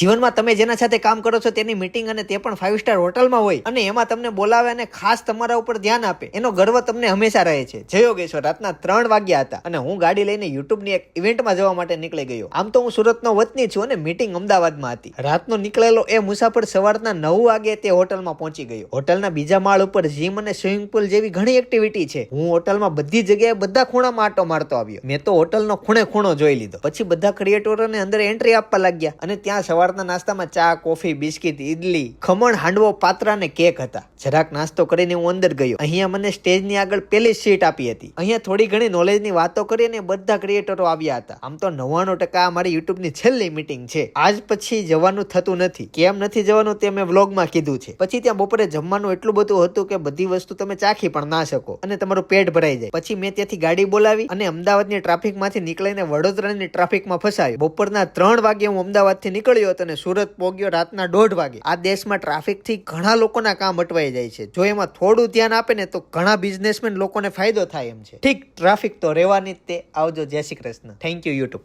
જીવનમાં તમે જેના સાથે કામ કરો છો તેની મીટિંગ અને તે પણ ફાઇવ સ્ટાર હોટલમાં હોય અને એમાં તમને બોલાવે અને ખાસ તમારા ઉપર ધ્યાન આપે. એનો ગર્વ તમને હંમેશા રહે છે. જય યોગેશ્વર. રાતના ત્રણ વાગ્યા હતા અને હું ગાડી લઈને યુટ્યુબની એક ઇવેન્ટમાં જવા માટે નીકળી ગયો. આમ તો હું સુરતનો વતની છું અને મીટિંગ અમદાવાદમાં હતી. રાતનો નીકળેલો એ મુસાફર સવારના નવ વાગે તે હોટલમાં પહોંચી ગયો. હોટલના બીજા માળ ઉપર જીમ અને સ્વિમિંગ પુલ જેવી ઘણી એક્ટિવિટી છે. હું હોટલમાં બધી જગ્યાએ બધા ખૂણામાં આટો મારતો આવ્યો. મેં તો હોટલનો ખૂણે ખૂણો જોઈ લીધો. પછી બધા ક્રિએટરોને અંદર એન્ટ્રી આપવા લાગ્યા અને ત્યાં સવારના નાસ્તામાં ચા, કોફી, બિસ્કિટ ઇડલી ખમણ, હાંડવો, પાત્રા અને કેક હતા. જરાક નાસ્તો કરીને હું અંદર ગયો. અહીંયા મને સ્ટેજની આગળ પેલી સીટ આપી હતી. અહીંયા થોડી ઘણી નોલેજની વાતો કરી અને બધા ક્રિએટરો આવ્યા હતા. આમ તો નવ્વાણું ટકા મારી યુટ્યુબની છેલ્લી મીટિંગ છે. આજ પછી જવાનું થતું નથી. કેમ નથી જવાનું તે મેં વ્લોગમાં કીધું છે. પછી ત્યાં બપોરે જમવાનું એટલું બધું હતું કે બધી વસ્તુ તમે ચાખી પણ ના શકો અને તમારું પેટ ભરાઈ જાય. પછી મેં ત્યાંથી ગાડી બોલાવી અને અમદાવાદની ટ્રાફિકમાંથી નીકળીને વડોદરાની ટ્રાફિકમાં ફસાયો. બપોરના ત્રણ વાગે હું અમદાવાદથી નીકળ્યો હતો અને સુરત પહોંચ્યો રાતના દોઢ વાગે. આ દેશમાં ટ્રાફિકથી ઘણા લોકોના કામ અટવાઈ જાય છે. જો એમાં થોડું ધ્યાન આપે ને તો ઘણા બિઝનેસમેન લોકોને ફાયદો થાય એમ છે. ઠીક, ટ્રાફિક તો રહેવાની જ તે. આવજો, જય Shri Krishna. Thank you YouTube